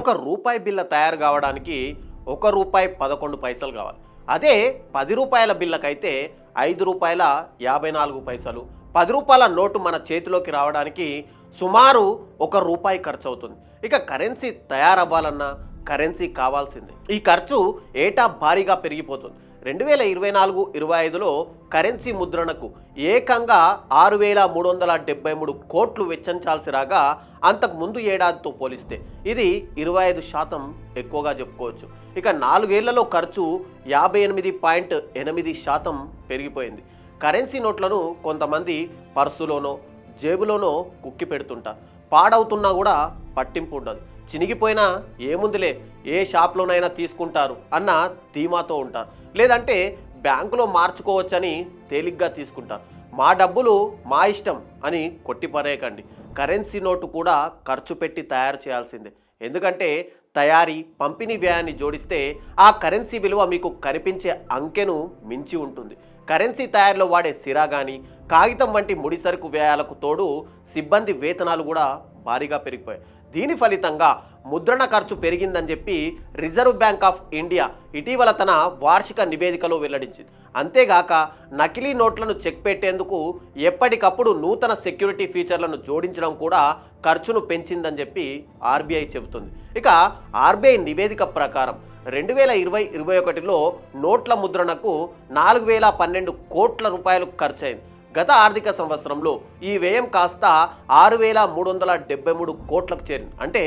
ఒక రూపాయి బిల్ల తయారు కావడానికి ఒక రూపాయి పదకొండు పైసలు కావాలి. అదే పది రూపాయల బిల్లకైతే ఐదు రూపాయల యాభై నాలుగు పైసలు పది రూపాయల నోటు మన చేతిలోకి రావడానికి సుమారు ఒక రూపాయి ఖర్చు అవుతుంది ఇక కరెన్సీ తయారవ్వాలన్నా కరెన్సీ కావాల్సిందే. ఈ ఖర్చు ఏటా భారీగా పెరిగిపోతుంది. రెండు వేల ఇరవై నాలుగు ఇరవై ఐదులో కరెన్సీ ముద్రణకు ఏకంగా ఆరు వేల మూడు వందల డెబ్బై మూడు కోట్లు వెచ్చించాల్సి రాగా అంతకు ముందు ఏడాదితో పోలిస్తే ఇది ఇరవై ఐదు శాతం ఎక్కువగా చెప్పుకోవచ్చు. ఇక నాలుగేళ్ళలో ఖర్చు యాభై ఎనిమిది పాయింట్ ఎనిమిది శాతం పెరిగిపోయింది. కరెన్సీ నోట్లను కొంతమంది పర్సులోనో జేబులోనో కుక్కి పెడుతుంటారు. పాడవుతున్నా కూడా పట్టింపు ఉండదు. చినిగిపోయినా ఏముందిలే ఏ షాప్లోనైనా తీసుకుంటారు అన్న ధీమాతో ఉంటారు. లేదంటే బ్యాంకులో మార్చుకోవచ్చని తేలిగ్గా తీసుకుంటారు. మా డబ్బులు మా ఇష్టం అని కొట్టిపరేయకండి. కరెన్సీ నోటు కూడా ఖర్చు పెట్టి తయారు చేయాల్సిందే. ఎందుకంటే తయారీ పంపిణీ వ్యయాన్ని జోడిస్తే ఆ కరెన్సీ విలువ మీకు కనిపించే అంకెను మించి ఉంటుంది. కరెన్సీ తయారీలో వాడే సిరా కానీ కాగితం వంటి ముడిసరుకు వ్యయాలకు తోడు సిబ్బంది వేతనాలు కూడా భారీగా పెరిగిపోయాయి. దీని ఫలితంగా ముద్రణ ఖర్చు పెరిగిందని చెప్పి రిజర్వ్ బ్యాంక్ ఆఫ్ ఇండియా ఇటీవల తన వార్షిక నివేదికలో వెల్లడించింది. అంతేగాక నకిలీ నోట్లను చెక్ పెట్టేందుకు ఎప్పటికప్పుడు నూతన సెక్యూరిటీ ఫీచర్లను జోడించడం కూడా ఖర్చును పెంచిందని చెప్పి ఆర్బీఐ చెబుతుంది. ఇక ఆర్బీఐ నివేదిక ప్రకారం రెండు వేల ఇరవై ఇరవై ఒకటిలో నోట్ల ముద్రణకు నాలుగు వేల పన్నెండు కోట్ల రూపాయలు ఖర్చయింది. గత ఆర్థిక సంవత్సరంలో ఈ వ్యయం కాస్త ఆరు వేల మూడు వందల డెబ్బై మూడు కోట్లకు చేరింది. అంటే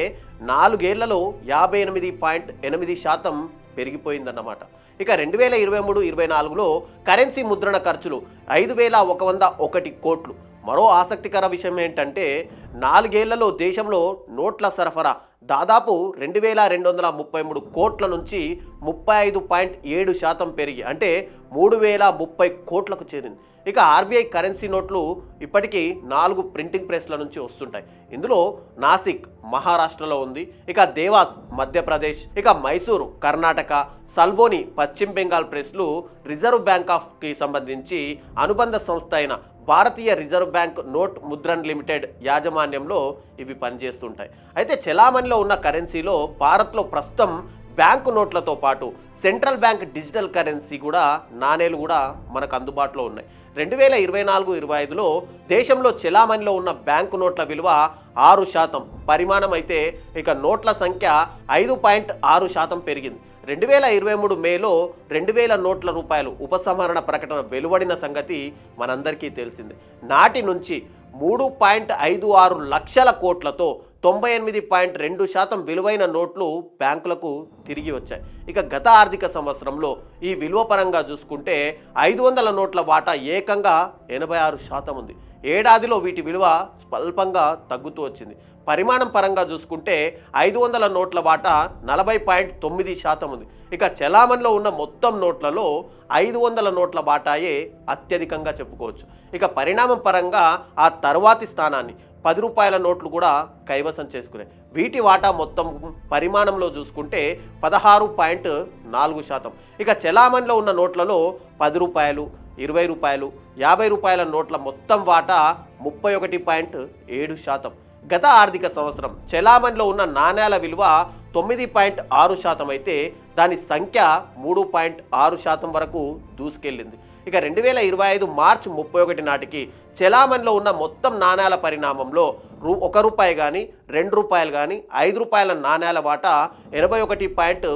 నాలుగేళ్ళలో యాభై ఎనిమిది పాయింట్ ఎనిమిది శాతం పెరిగిపోయిందన్నమాట. ఇక రెండు వేల ఇరవై మూడు ఇరవై నాలుగులో కరెన్సీ ముద్రణ ఖర్చులు ఐదు వేల ఒక వంద ఒకటి కోట్లు. మరో ఆసక్తికర విషయం ఏంటంటే నాలుగేళ్ళలో దేశంలో నోట్ల సరఫరా దాదాపు రెండు వేల రెండు వందల ముప్పై మూడు కోట్ల నుంచి ముప్పై ఐదు పాయింట్ ఏడు శాతం పెరిగి అంటే మూడు వేల ముప్పై కోట్లకు చేరింది. ఇక ఆర్బీఐ కరెన్సీ నోట్లు ఇప్పటికీ నాలుగు ప్రింటింగ్ ప్రెస్ల నుంచి వస్తుంటాయి. ఇందులో నాసిక్ మహారాష్ట్రలో ఉంది ఇక దేవాస్ మధ్యప్రదేశ్ ఇక మైసూరు కర్ణాటక సల్బోని పశ్చిమ బెంగాల్ ప్రెస్లు రిజర్వ్ బ్యాంక్ ఆఫ్కి సంబంధించి అనుబంధ సంస్థ అయిన Bharatiya Reserve Bank Note Mudran Limited యాజమాన్యంలో ఇవి పనిచేస్తుంటాయి. అయితే చెలామణిలో ఉన్న కరెన్సీలో భారత్లో ప్రస్తుతం బ్యాంకు నోట్లతో పాటు సెంట్రల్ బ్యాంక్ డిజిటల్ కరెన్సీ కూడా నాణేలు కూడా మనకు అందుబాటులో ఉన్నాయి. రెండు వేల ఇరవై నాలుగు ఇరవై ఐదులో దేశంలో చెలామణిలో ఉన్న బ్యాంకు నోట్ల విలువ ఆరు శాతం. పరిమాణం అయితే ఇక నోట్ల సంఖ్య ఐదు పాయింట్ ఆరు శాతం పెరిగింది. రెండు వేల ఇరవై మూడు మేలో రెండు వేల నోట్ల రూపాయలు ఉపసంహరణ ప్రకటన వెలువడిన సంగతి మనందరికీ తెలిసింది. నాటి నుంచి మూడు పాయింట్ ఐదు ఆరు లక్షల కోట్లతో తొంభై ఎనిమిది పాయింట్ రెండు శాతం విలువైన నోట్లు బ్యాంకులకు తిరిగి వచ్చాయి. ఇక గత ఆర్థిక సంవత్సరంలో ఈ విలువ పరంగా చూసుకుంటే ఐదు వందల నోట్ల వాటా ఏకంగా ఎనభై ఆరు శాతం ఉంది. ఏడాదిలో వీటి విలువ స్వల్పంగా తగ్గుతూ వచ్చింది. పరిమాణం పరంగా చూసుకుంటే ఐదు వందల నోట్ల వాటా నలభై పాయింట్ తొమ్మిది శాతం ఉంది. ఇక చలామణిలో ఉన్న మొత్తం నోట్లలో ఐదు వందల నోట్ల వాటాయే అత్యధికంగా చెప్పుకోవచ్చు. ఇక పరిణామం పరంగా ఆ తర్వాతి స్థానాన్ని పది రూపాయల నోట్లు కూడా కైవసం చేసుకున్నాయి వీటి వాటా మొత్తం పరిమాణంలో చూసుకుంటే పదహారు పాయింట్ నాలుగు శాతం. ఇక చలామణిలో ఉన్న నోట్లలో పది రూపాయలు ఇరవై రూపాయలు యాభై రూపాయల నోట్ల మొత్తం వాటా ముప్పై ఒకటి పాయింట్ ఏడు శాతం. గత ఆర్థిక సంవత్సరం చెలామణిలో ఉన్న నాణ్యాల విలువ తొమ్మిది పాయింట్ ఆరు శాతం అయితే దాని సంఖ్య మూడు పాయింట్ ఆరు శాతం వరకు దూసుకెళ్ళింది. ఇక రెండు వేల ఇరవై ఐదు మార్చి ముప్పై ఒకటి నాటికి చెలామణిలో ఉన్న మొత్తం నాణ్యాల పరిణామంలో రూ ఒక రూపాయి కానీ రెండు రూపాయలు కానీ ఐదు రూపాయల నాణ్యాల వాటా ఎనభై ఒకటి పాయింట్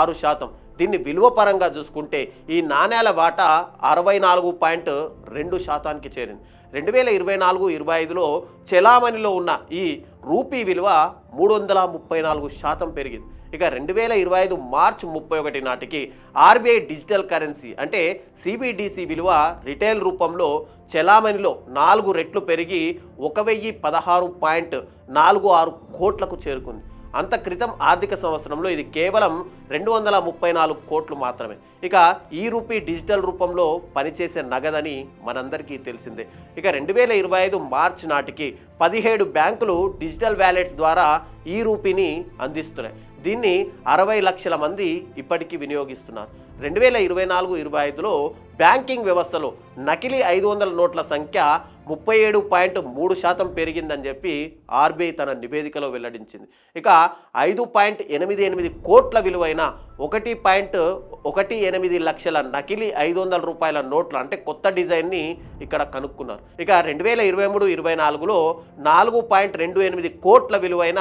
ఆరు శాతం. దీన్ని విలువ పరంగా చూసుకుంటే ఈ నాణ్యాల వాటా అరవై నాలుగు పాయింట్ రెండు శాతానికి చేరింది. రెండు వేల ఇరవై నాలుగు ఇరవై ఐదులో చెలామణిలో ఉన్న ఈ రూపీ విలువ మూడు వందల ముప్పై నాలుగు శాతం పెరిగింది. ఇక రెండు వేల ఇరవై ఐదు మార్చ్ ముప్పై ఒకటి నాటికి ఆర్బీఐ డిజిటల్ కరెన్సీ అంటే సిబిడిసి విలువ రిటైల్ రూపంలో చెలామణిలో నాలుగు రెట్లు పెరిగి ఒక వెయ్యి పదహారు పాయింట్ నాలుగు ఆరు కోట్లకు చేరుకుంది. అంత క్రితం ఆర్థిక సంవత్సరంలో ఇది కేవలం రెండు వందల ముప్పై నాలుగు కోట్లు మాత్రమే. ఇక ఈ రూపీ డిజిటల్ రూపంలో పనిచేసే నగదని మనందరికీ తెలిసిందే. ఇక రెండు వేల ఇరవై ఐదు మార్చ్ నాటికి పదిహేడు బ్యాంకులు డిజిటల్ వ్యాలెట్స్ ద్వారా ఈ రూపీని అందిస్తున్నాయి. దీన్ని అరవై లక్షల మంది ఇప్పటికీ వినియోగిస్తున్నారు. రెండు వేల ఇరవై నాలుగు ఇరవై ఐదులో బ్యాంకింగ్ వ్యవస్థలో నకిలీ ఐదు వందల నోట్ల సంఖ్య ముప్పై ఏడు పాయింట్ మూడు శాతం పెరిగిందని చెప్పి ఆర్బీఐ తన నివేదికలో వెల్లడించింది. ఇక ఐదు పాయింట్ ఎనిమిది ఎనిమిది కోట్ల విలువైన ఒకటి పాయింట్ ఒకటి ఎనిమిది లక్షల నకిలీ ఐదు వందల రూపాయల నోట్లు అంటే కొత్త డిజైన్ని ఇక్కడ కనుక్కున్నారు. ఇక రెండు వేల ఇరవై మూడు ఇరవై నాలుగులో నాలుగు పాయింట్ రెండు ఎనిమిది కోట్ల విలువైన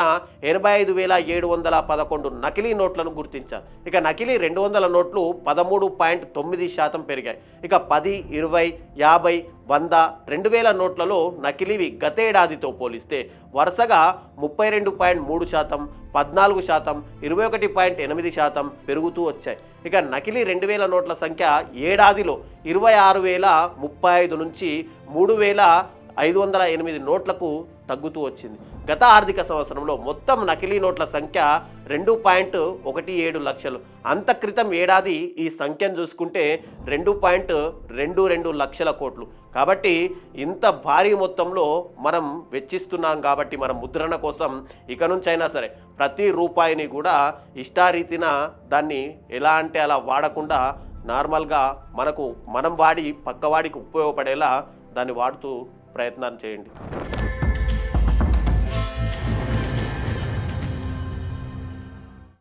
ఎనభై ఐదు వేల ఏడు వందల పదకొండు నకిలీ నోట్లను గుర్తించారు. ఇక నకిలీ రెండు వందల నోట్లు పదమూడు పాయింట్ తొమ్మిది శాతం పెరిగాయి. ఇక పది ఇరవై యాభై వంద రెండు వేల నోట్లలో నకిలీవి గతేడాదితో పోలిస్తే వరుసగా ముప్పై రెండు పాయింట్ మూడు శాతం పద్నాలుగు శాతం ఇరవై ఒకటి పాయింట్ ఎనిమిది శాతం పెరుగుతూ వచ్చాయి. ఇక నకిలీ రెండు వేల నోట్ల సంఖ్య ఏడాదిలో ఇరవై ఆరు వేల ముప్పై ఐదు నుంచి మూడు వేల ఐదు వందల ఎనిమిది నోట్లకు తగ్గుతూ వచ్చింది. గత ఆర్థిక సంవత్సరంలో మొత్తం నకిలీ నోట్ల సంఖ్య రెండు పాయింట్ ఒకటి ఏడు లక్షలు. అంత క్రితం ఏడాది ఈ సంఖ్యను చూసుకుంటే రెండు పాయింట్ రెండు రెండు లక్షల కోట్లు. కాబట్టి ఇంత భారీ మొత్తంలో మనం వెచ్చిస్తున్నాం కాబట్టి మన ముద్రణ కోసం ఇక నుంచైనా సరే ప్రతి రూపాయిని కూడా ఇష్టారీతిన దాన్ని ఎలా అంటే అలా వాడకుండా నార్మల్గా మనకు మనం వాడి పక్కవాడికి ఉపయోగపడేలా దాన్ని వాడుతూ ప్రయత్నాన్ని చేయండి.